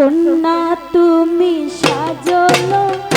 কন্যা তুমি সাজলো।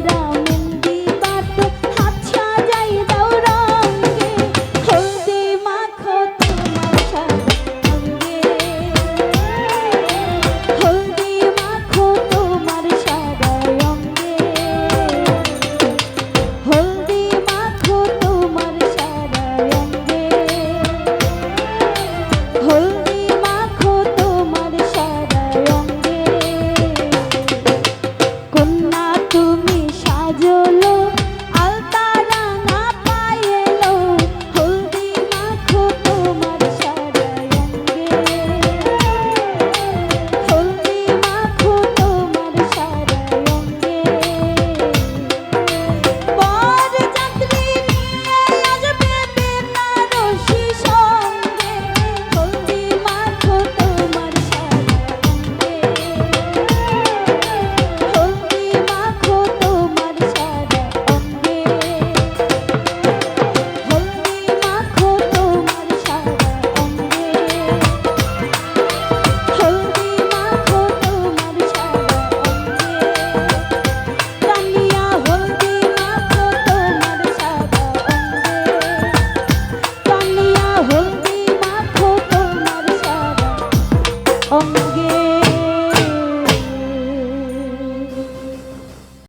down in